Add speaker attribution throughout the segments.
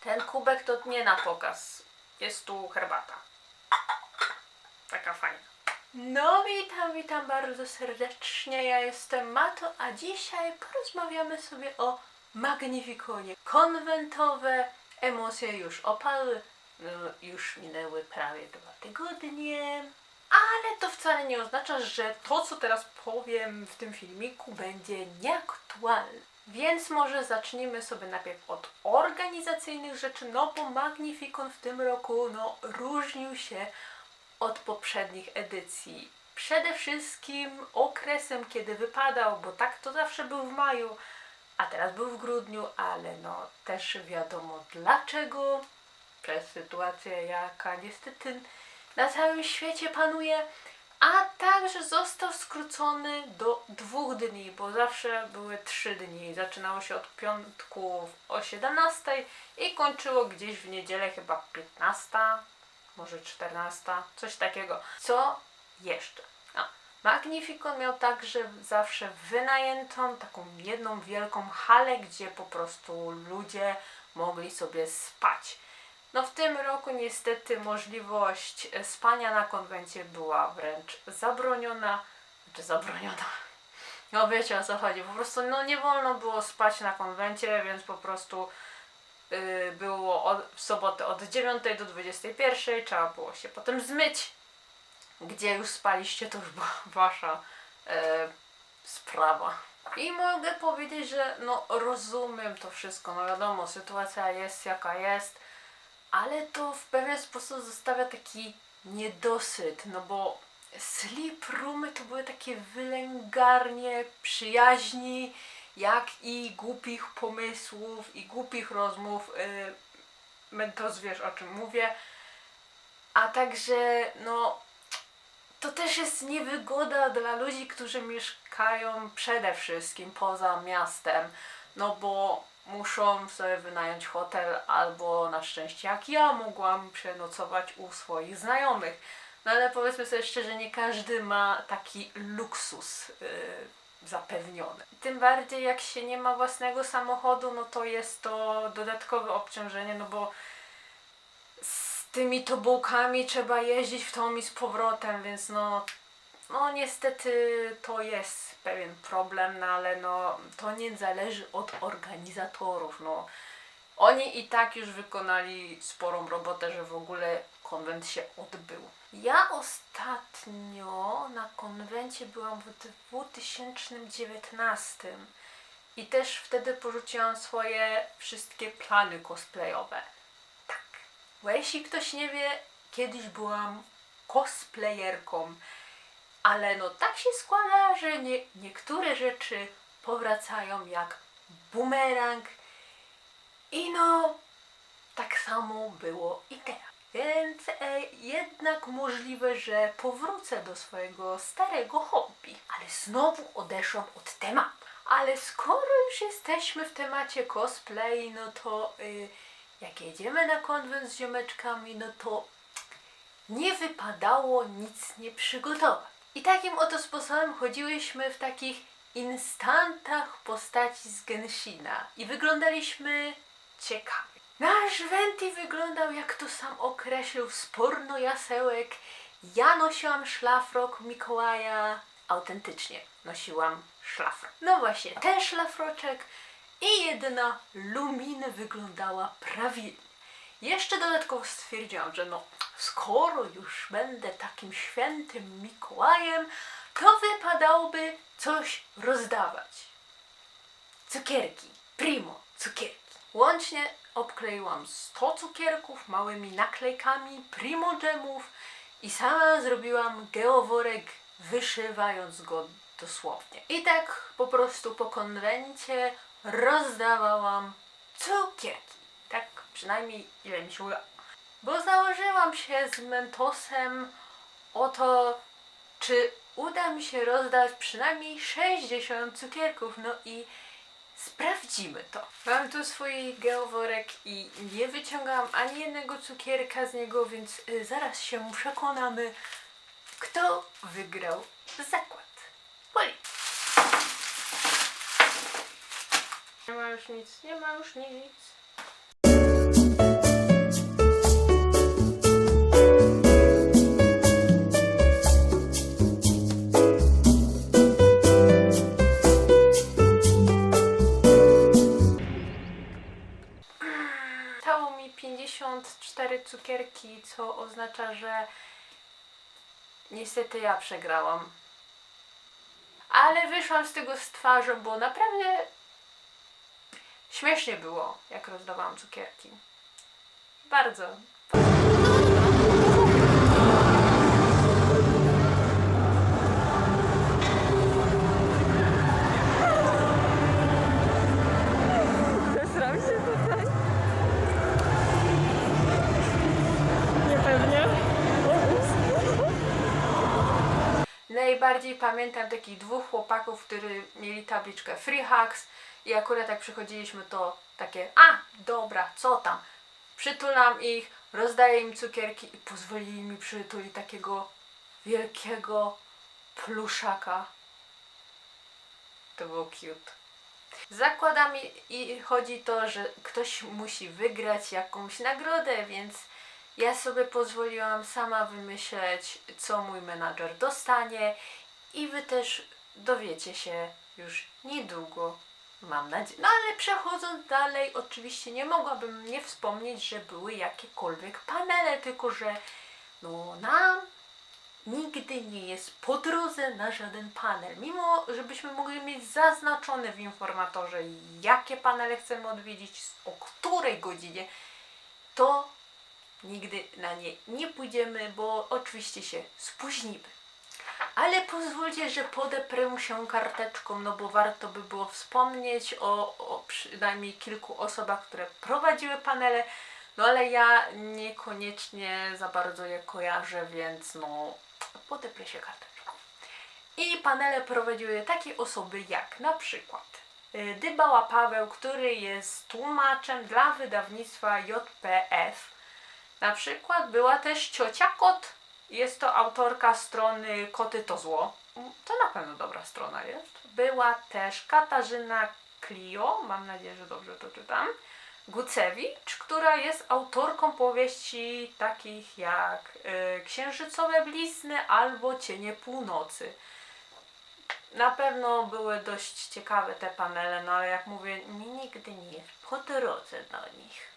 Speaker 1: Ten kubek to nie na pokaz. Jest tu herbata. Taka fajna. No witam, witam bardzo serdecznie. Ja jestem Mato, a dzisiaj porozmawiamy sobie o Magnificonie. Konwentowe emocje już opadły. No, już minęły prawie dwa tygodnie. Ale to wcale nie oznacza, że to, co teraz powiem w tym filmiku, będzie nieaktualne. Więc może zacznijmy sobie najpierw od organizacyjnych rzeczy, no bo Magnificon w tym roku no, różnił się od poprzednich edycji. Przede wszystkim okresem, kiedy wypadał, bo tak to zawsze był w maju, a teraz był w grudniu, ale no też wiadomo dlaczego. Przez sytuację, jaka niestety na całym świecie panuje, a także został skrócony do dwóch dni, bo zawsze były trzy dni. Zaczynało się od piątku o 17 i kończyło gdzieś w niedzielę chyba 15, może 14, coś takiego. Co jeszcze? No, miał także zawsze wynajętą taką jedną wielką halę, gdzie po prostu ludzie mogli sobie spać. No w tym roku niestety możliwość e, spania na konwencie była wręcz zabroniona. Znaczy zabroniona. No wiecie o co chodzi. Po prostu no nie wolno było spać na konwencie, więc po prostu yy, było od, w sobotę od 9 do 21. Trzeba było się potem zmyć. Gdzie już spaliście, to już była wasza e, sprawa. I mogę powiedzieć, że no rozumiem to wszystko. No wiadomo, sytuacja jest jaka jest ale to w pewien sposób zostawia taki niedosyt, no bo sleep roomy to były takie wylęgarnie przyjaźni, jak i głupich pomysłów i głupich rozmów. Yy, Mentos wiesz o czym mówię. A także, no, to też jest niewygoda dla ludzi, którzy mieszkają przede wszystkim poza miastem, no bo muszą sobie wynająć hotel albo na szczęście jak ja mogłam przenocować u swoich znajomych. No ale powiedzmy sobie szczerze, nie każdy ma taki luksus yy, zapewniony. Tym bardziej jak się nie ma własnego samochodu, no to jest to dodatkowe obciążenie, no bo z tymi tobołkami trzeba jeździć w tą i z powrotem, więc no no niestety to jest pewien problem, no ale no to nie zależy od organizatorów, no. Oni i tak już wykonali sporą robotę, że w ogóle konwent się odbył. Ja ostatnio na konwencie byłam w 2019 i też wtedy porzuciłam swoje wszystkie plany cosplayowe. Tak. Bo jeśli ktoś nie wie, kiedyś byłam cosplayerką ale no tak się składa, że nie, niektóre rzeczy powracają jak bumerang i no tak samo było i teraz. Więc e, jednak możliwe, że powrócę do swojego starego hobby, ale znowu odeszłam od tematu. Ale skoro już jesteśmy w temacie cosplay, no to y, jak jedziemy na konwent z ziomeczkami, no to nie wypadało nic nie przygotować. I takim oto sposobem chodziłyśmy w takich instantach postaci z Genshina i wyglądaliśmy ciekawie. Nasz Venti wyglądał, jak to sam określił, sporno jasełek. Ja nosiłam szlafrok Mikołaja. Autentycznie nosiłam szlafrok. No właśnie, ten szlafroczek i jedna Luminy wyglądała prawidłnie. Jeszcze dodatkowo stwierdziłam, że no, skoro już będę takim świętym Mikołajem, to wypadałoby coś rozdawać. Cukierki, primo, cukierki. Łącznie obkleiłam 100 cukierków małymi naklejkami primo dżemów i sama zrobiłam geoworek wyszywając go dosłownie. I tak po prostu po konwencie rozdawałam cukierki. Tak przynajmniej ile mi się uda. Bo założyłam się z Mentosem o to, czy uda mi się rozdać przynajmniej 60 cukierków. No i sprawdzimy to. Mam tu swój geoworek i nie wyciągałam ani jednego cukierka z niego, więc y, zaraz się przekonamy, kto wygrał zakład. Poli. Nie ma już nic, nie ma już nic. Niestety ja przegrałam. Ale wyszłam z tego z twarzą, bo naprawdę śmiesznie było, jak rozdawałam cukierki. Bardzo. Najbardziej pamiętam takich dwóch chłopaków, którzy mieli tabliczkę Free Hugs i akurat jak przychodziliśmy to takie, a dobra, co tam? Przytulam ich, rozdaję im cukierki i pozwolili mi przytulić takiego wielkiego pluszaka. To było cute. Zakładam i, i chodzi to, że ktoś musi wygrać jakąś nagrodę, więc ja sobie pozwoliłam sama wymyśleć, co mój menadżer dostanie i wy też dowiecie się już niedługo. Mam nadzieję. No ale przechodząc dalej, oczywiście nie mogłabym nie wspomnieć, że były jakiekolwiek panele, tylko że no nam nigdy nie jest po drodze na żaden panel. Mimo, żebyśmy mogli mieć zaznaczone w informatorze, jakie panele chcemy odwiedzić, o której godzinie, to nigdy na nie nie pójdziemy, bo oczywiście się spóźnimy. Ale pozwólcie, że podeprę się karteczką, no bo warto by było wspomnieć o, o przynajmniej kilku osobach, które prowadziły panele, no ale ja niekoniecznie za bardzo je kojarzę, więc no podeprę się karteczką. I panele prowadziły takie osoby jak na przykład y, Dybała Paweł, który jest tłumaczem dla wydawnictwa JPF. Na przykład była też ciocia Kot. Jest to autorka strony Koty to zło. To na pewno dobra strona jest. Była też Katarzyna Clio, mam nadzieję, że dobrze to czytam. Gucewicz, która jest autorką powieści takich jak y, Księżycowe blizny albo Cienie północy. Na pewno były dość ciekawe te panele, no ale jak mówię, mi nigdy nie jest po drodze do nich.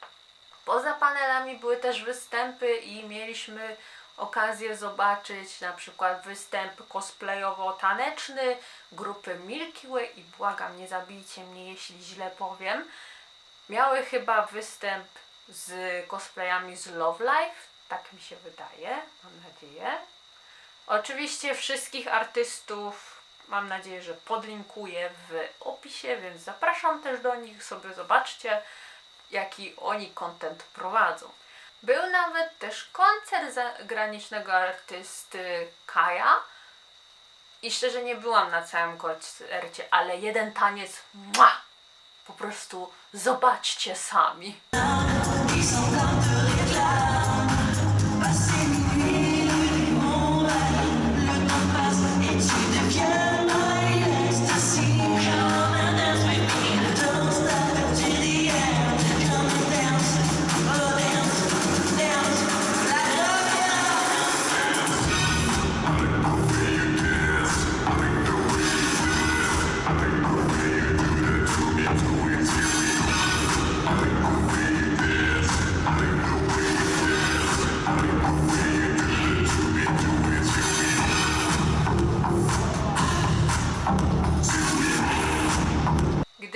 Speaker 1: Poza panelami były też występy i mieliśmy okazję zobaczyć na przykład występ cosplayowo-taneczny grupy Milky Way i błagam, nie zabijcie mnie, jeśli źle powiem. Miały chyba występ z cosplayami z Love Life, tak mi się wydaje, mam nadzieję. Oczywiście wszystkich artystów mam nadzieję, że podlinkuję w opisie, więc zapraszam też do nich, sobie zobaczcie jaki oni content prowadzą. Był nawet też koncert zagranicznego artysty Kaja. I szczerze nie byłam na całym koncercie, ale jeden taniec, mua, po prostu zobaczcie sami.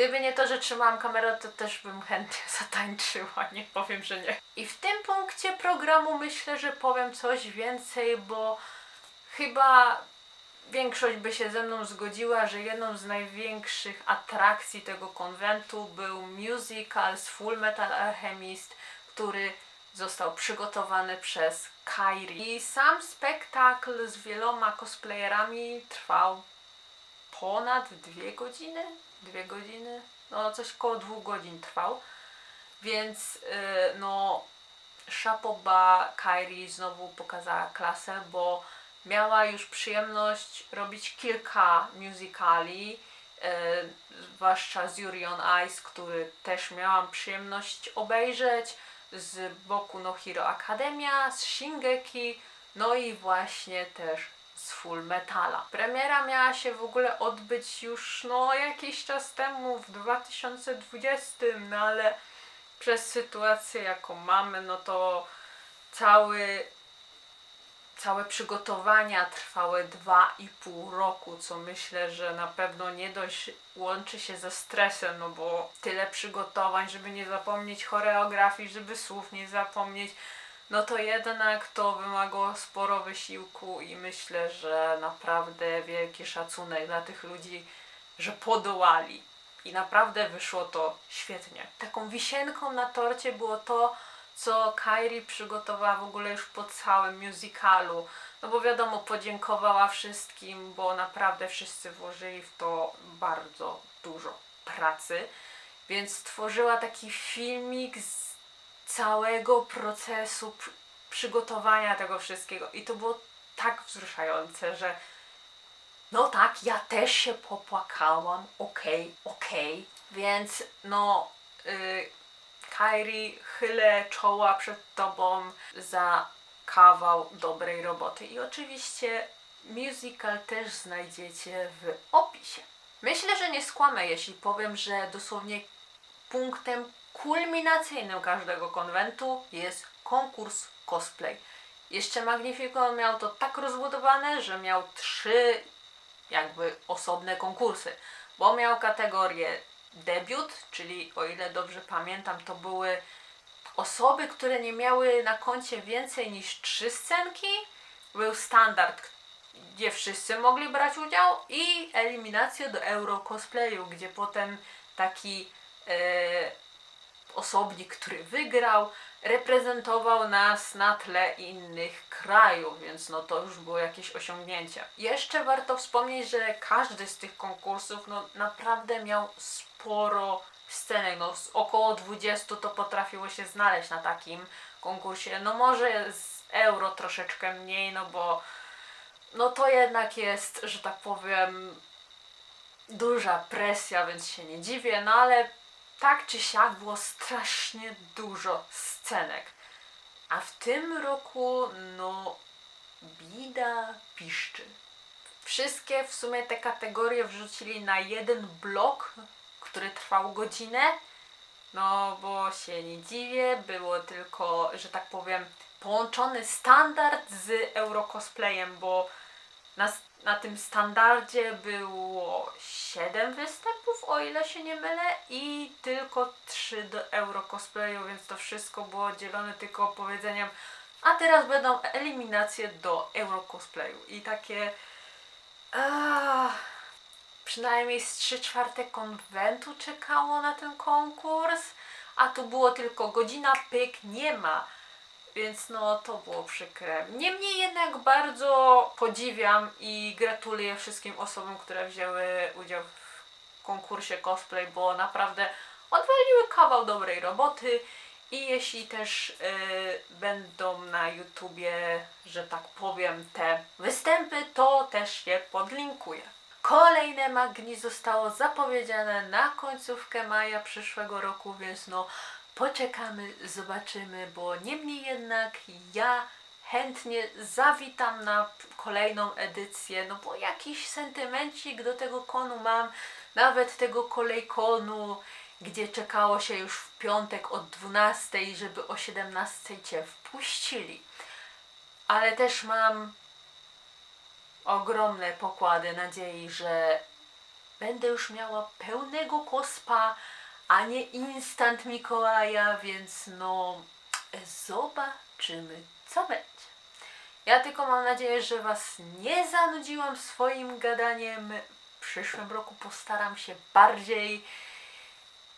Speaker 1: Gdyby nie to, że trzymałam kamerę, to też bym chętnie zatańczyła, nie powiem, że nie. I w tym punkcie programu myślę, że powiem coś więcej, bo chyba większość by się ze mną zgodziła, że jedną z największych atrakcji tego konwentu był musical z Full Metal Alchemist, który został przygotowany przez Kairi. I sam spektakl z wieloma cosplayerami trwał ponad dwie godziny? Dwie godziny? No coś koło dwóch godzin trwał. Więc yy, no Szapoba Kairi znowu pokazała klasę, bo miała już przyjemność robić kilka musicali, yy, zwłaszcza z Yuri on Ice, który też miałam przyjemność obejrzeć, z Boku no Hero Academia, z Shingeki, no i właśnie też z Full Metala. Premiera miała się w ogóle odbyć już no jakiś czas temu w 2020, no ale przez sytuację, jaką mamy, no to cały, całe przygotowania trwały dwa i pół roku, co myślę, że na pewno nie dość łączy się ze stresem, no bo tyle przygotowań, żeby nie zapomnieć choreografii, żeby słów nie zapomnieć, no to jednak to wymagało sporo wysiłku i myślę, że naprawdę wielki szacunek dla tych ludzi, że podołali. I naprawdę wyszło to świetnie. Taką wisienką na torcie było to, co Kairi przygotowała w ogóle już po całym musicalu. No bo wiadomo, podziękowała wszystkim, bo naprawdę wszyscy włożyli w to bardzo dużo pracy. Więc stworzyła taki filmik z całego procesu przy- przygotowania tego wszystkiego. I to było tak wzruszające, że no tak, ja też się popłakałam, okej, okej. Więc no, y, Kairi, chylę czoła przed tobą za kawał dobrej roboty. I oczywiście musical też znajdziecie w opisie. Myślę, że nie skłamę, jeśli powiem, że dosłownie punktem kulminacyjnym każdego konwentu jest konkurs cosplay. Jeszcze Magnifico miał to tak rozbudowane, że miał trzy jakby osobne konkursy, bo miał kategorię debiut, czyli o ile dobrze pamiętam, to były osoby, które nie miały na koncie więcej niż trzy scenki. Był standard, gdzie wszyscy mogli brać udział i eliminacja do Euro Cosplayu, gdzie potem taki e, osobnik, który wygrał, reprezentował nas na tle innych krajów, więc no to już było jakieś osiągnięcie. Jeszcze warto wspomnieć, że każdy z tych konkursów no naprawdę miał sporo scenek, no około 20 to potrafiło się znaleźć na takim konkursie. No może z euro troszeczkę mniej, no bo no to jednak jest, że tak powiem, duża presja, więc się nie dziwię, no ale tak czy siak było strasznie dużo scenek. A w tym roku, no, bida piszczy. Wszystkie w sumie te kategorie wrzucili na jeden blok, który trwał godzinę. No, bo się nie dziwię, było tylko, że tak powiem, połączony standard z Eurocosplayem, bo na, na tym standardzie było 7 występów, o ile się nie mylę, i tylko 3 do Eurocosplayu, więc to wszystko było dzielone tylko powiedzeniem, a teraz będą eliminacje do Eurocosplayu. I takie. Przynajmniej z 3 czwarte konwentu czekało na ten konkurs, a tu było tylko godzina pyk, nie ma. Więc no to było przykre. Niemniej jednak bardzo podziwiam i gratuluję wszystkim osobom, które wzięły udział w konkursie cosplay, bo naprawdę odwaliły kawał dobrej roboty. I jeśli też y, będą na YouTubie, że tak powiem, te występy, to też je podlinkuję. Kolejne Magni zostało zapowiedziane na końcówkę maja przyszłego roku, więc no poczekamy, zobaczymy, bo niemniej jednak ja chętnie zawitam na kolejną edycję, no bo jakiś sentymencik do tego konu mam, nawet tego kolejkonu, gdzie czekało się już w piątek od 12, żeby o 17 cię wpuścili. Ale też mam ogromne pokłady nadziei, że będę już miała pełnego kospa, a nie instant Mikołaja, więc no zobaczymy, co będzie. Ja tylko mam nadzieję, że Was nie zanudziłam swoim gadaniem. W przyszłym roku postaram się bardziej.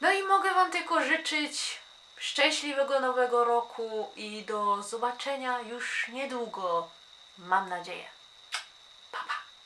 Speaker 1: No i mogę Wam tylko życzyć szczęśliwego nowego roku i do zobaczenia już niedługo. Mam nadzieję.